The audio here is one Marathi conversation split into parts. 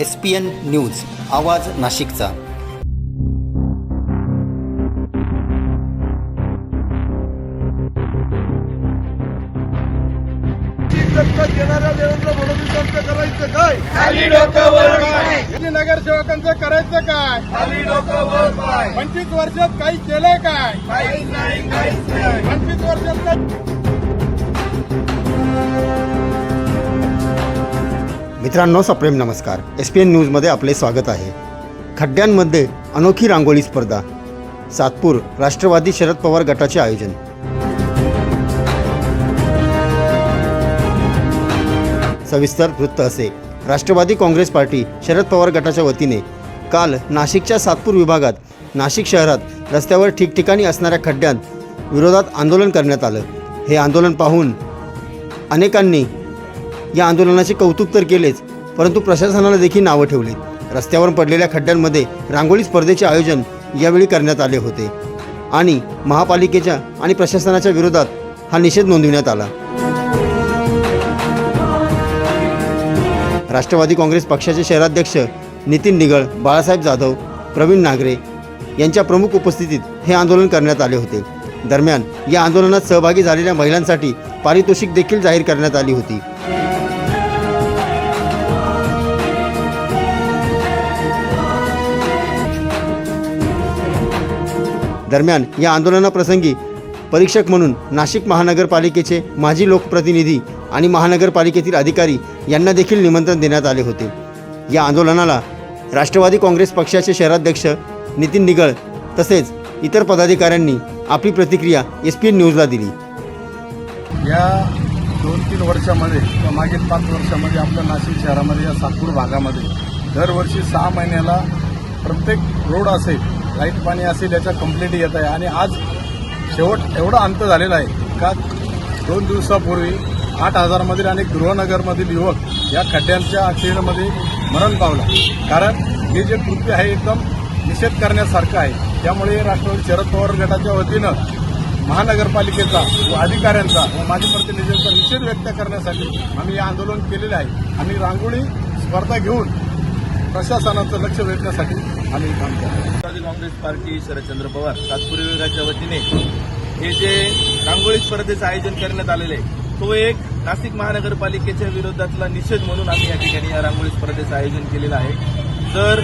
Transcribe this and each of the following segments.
एस पी एन न्यूज आवाज नाशिकचा. दत्तक घेणाऱ्या देवेंद्र फडणवीसांचं करायचं काय खाली डोकं वर पाय आणि नगरसेवकांचं करायचं काय? खाली डोकं वर पाय पंचवीस वर्षात काही केलंय काय? काहीच नाही काहीच नाही. पंचवीस वर्षात काय? मित्रांनो सप्रेम नमस्कार. एस पी एन न्यूजमध्ये आपले स्वागत आहे. खड्ड्यांमध्ये अनोखी रांगोळी स्पर्धा. सातपूर राष्ट्रवादी शरद पवार गटाचे आयोजन. सविस्तर वृत्त असे. राष्ट्रवादी काँग्रेस पार्टी शरद पवार गटाच्या वतीने काल नाशिकच्या सातपूर विभागात नाशिक शहरात रस्त्यावर ठिकठिकाणी असणाऱ्या खड्ड्यांत विरोधात आंदोलन करण्यात आलं. हे आंदोलन पाहून अनेकांनी या आंदोलनाचे कौतुक तर केलेच परंतु प्रशासनाला देखील नावं ठेवली रस्त्यावर पडलेल्या खड्ड्यांमध्ये रांगोळी स्पर्धेचे आयोजन यावेळी करण्यात आले होते. आणि महापालिकेच्या आणि प्रशासनाच्या विरोधात हा निषेध नोंदविण्यात आला. राष्ट्रवादी काँग्रेस पक्षाचे शहराध्यक्ष नितीन निगळ बाळासाहेब जाधव प्रवीण नागरे यांच्या प्रमुख उपस्थितीत हे आंदोलन करण्यात आले होते. दरम्यान या आंदोलनात सहभागी झालेल्या महिलांसाठी पारितोषिक देखील जाहीर करण्यात आली होती. दरम्यान या आंदोलनाप्रसंगी परीक्षक म्हणून नाशिक महानगरपालिकेचे माजी लोकप्रतिनिधी आणि महानगरपालिकेतील अधिकारी यांना देखील निमंत्रण देण्यात आले होते. या आंदोलनाला राष्ट्रवादी काँग्रेस पक्षाचे शहराध्यक्ष नितीन निगळ तसेच इतर पदाधिकाऱ्यांनी आपली प्रतिक्रिया एस पी एन न्यूजला दिली. या दोन तीन वर्षामध्ये किंवा मागील पाच वर्षामध्ये आपल्या नाशिक शहरामध्ये या सातपूर भागामध्ये दरवर्षी सहा महिन्याला प्रत्येक रोड असेल लाइट पाणी असेल याच्या कंप्लेंट येत आहे. आणि आज शेवट एवढा अंत झालेला आहे का दोन दिवसापूर्वी आठ हजारमधील आणि गृहनगरमधील युवक या खड्ड्यांच्या ॲक्सिडेंटमध्ये मरण पावला. कारण हे जे कृत्य आहे एकदम निषेध करण्यासारखं आहे. त्यामुळे राष्ट्रवादी शरद पवार गटाच्या वतीनं महानगरपालिकेचा व अधिकाऱ्यांचा व माजी प्रतिनिधींचा निषेध व्यक्त करण्यासाठी आम्ही हे आंदोलन केलेलं आहे. आम्ही रांगोळी स्पर्धा घेऊन प्रशासनाचं लक्ष वेधण्यासाठी आम्ही काम करतो. राष्ट्रवादी काँग्रेस पार्टी शरदचंद्र पवार सातपूर विभागाच्या वतीने हे जे रांगोळी स्पर्धेचं आयोजन करण्यात आलेलं आहे तो एक नाशिक महानगरपालिकेच्या विरोधातला निषेध म्हणून आम्ही या ठिकाणी या रांगोळी स्पर्धेचं आयोजन केलेलं आहे. तर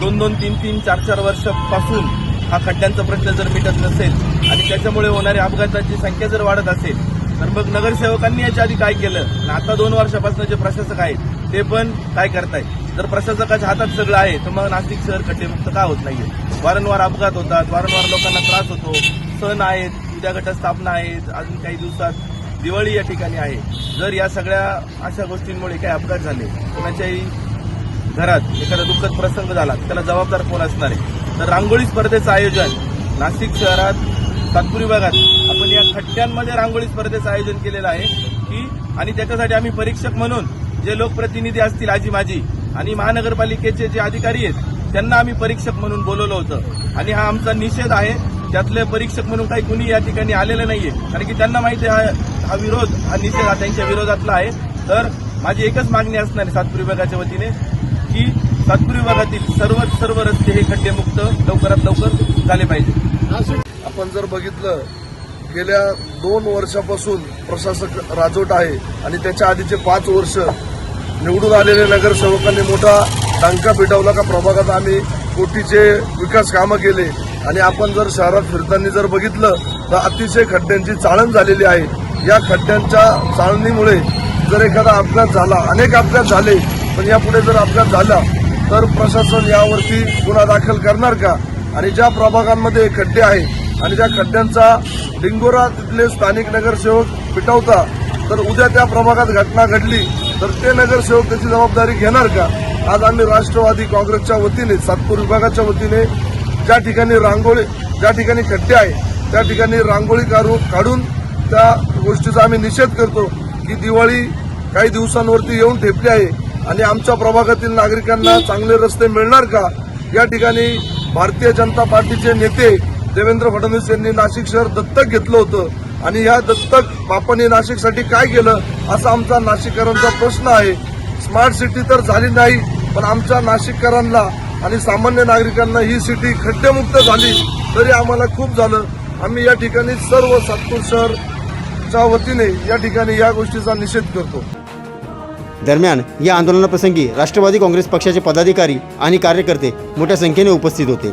दोन दोन तीन तीन चार चार वर्षापासून हा खड्ड्यांचा प्रश्न जर मिटत नसेल आणि त्याच्यामुळे होणाऱ्या अपघाताची संख्या जर वाढत असेल तर मग नगरसेवकांनी याच्या आधी काय केलं? आता दोन वर्षापासून जे प्रशासक आहेत ते पण काय करतायत? जर प्रशासकाच्या हातात सगळं आहे तर मग नाशिक शहर खड्डेमुक्त का होत नाहीये? वारंवार अपघात होतात वारंवार लोकांना त्रास होतो. सण आहेत उद्या घटस्थापना आहेत अजून काही दिवसात दिवाळी या ठिकाणी आहे. जर या सगळ्या अशा गोष्टींमुळे काही अपघात झाले कोणाच्याही घरात एखादा दुःखद प्रसंग झाला त्याला जबाबदार कोण असणार आहे? तर रांगोळी स्पर्धेचं आयोजन नाशिक शहरात सातपुरी भागात आपण या खड्ड्यांमध्ये रांगोळी स्पर्धेचं आयोजन केलेलं आहे की आणि त्याच्यासाठी आम्ही परीक्षक म्हणून जे लोकप्रतिनिधी असतील आजी माजी आणि महानगरपालिकेचे जे अधिकारी आहेत त्यांना आम्ही परीक्षक म्हणून बोलवलं होतं. आणि हा आमचा निषेध आहे. त्यातले परीक्षक म्हणून काही कुणी या ठिकाणी आलेलं नाहीये. कारण की त्यांना माहिती आहे हा हा विरोध हा निषेध हा त्यांच्या विरोधातला आहे. तर माझी एकच मागणी असणार आहे सातपूर विभागाच्या वतीने की सातपूर विभागातील सर्व सर्व रस्ते हे खड्डेमुक्त लवकरात लवकर झाले पाहिजे. आपण जर बघितलं गेल्या दोन वर्षापासून प्रशासक राजवट आहे आणि त्याच्या आधीचे पाच वर्ष निवडून आलेल्या नगरसेवकांनी मोठा डंका पिटवला का प्रभागात आम्ही कोटीचे विकास कामं केले. आणि आपण जर शहरात फिरताना जर बघितलं तर अतिशय खड्ड्यांची चाळण झालेली आहे. या खड्ड्यांच्या चाळणीमुळे जर एखादा अपघात झाला अनेक अपघात झाले पण यापुढे जर अपघात झाला तर प्रशासन यावरती गुन्हा दाखल करणार का? आणि ज्या प्रभागांमध्ये खड्डे आहे आणि त्या खड्ड्यांचा डिंगोरा तिथले स्थानिक नगरसेवक पिटवता तर उद्या त्या प्रभागात घटना घडली तर ते नगरसेवक त्याची जबाबदारी घेणार का? आज आम्ही राष्ट्रवादी काँग्रेसच्या वतीने सातपूर विभागाच्या वतीने ज्या ठिकाणी रांगोळी ज्या ठिकाणी खड्डे आहे त्या ठिकाणी रांगोळी काढू काढून त्या गोष्टीचा आम्ही निषेध करतो की दिवाळी काही दिवसांवरती येऊन ठेपली आहे आणि आमच्या प्रभागातील नागरिकांना चांगले रस्ते मिळणार का? या ठिकाणी भारतीय जनता पार्टीचे नेते देवेंद्र फडणवीस यांनी नाशिक शहर दत्तक घेतलं होतं. आणि या दत्तक बापांनी नाशिकसाठी काय केलं असा आमचा नाशिककरांचा प्रश्न आहे. स्मार्ट सिटी तर झाली नाही पण आमच्या नाशिककरांना आणि सामान्य नागरिकांना ही सिटी खड्डेमुक्त झाली तरी आम्हाला खूप झालं. आम्ही या ठिकाणी सर्व सातपूर शहरच्या वतीने या ठिकाणी या गोष्टीचा निषेध करतो. दरम्यान या आंदोलनाप्रसंगी राष्ट्रवादी काँग्रेस पक्षाचे पदाधिकारी आणि कार्यकर्ते मोठ्या संख्येने उपस्थित होते.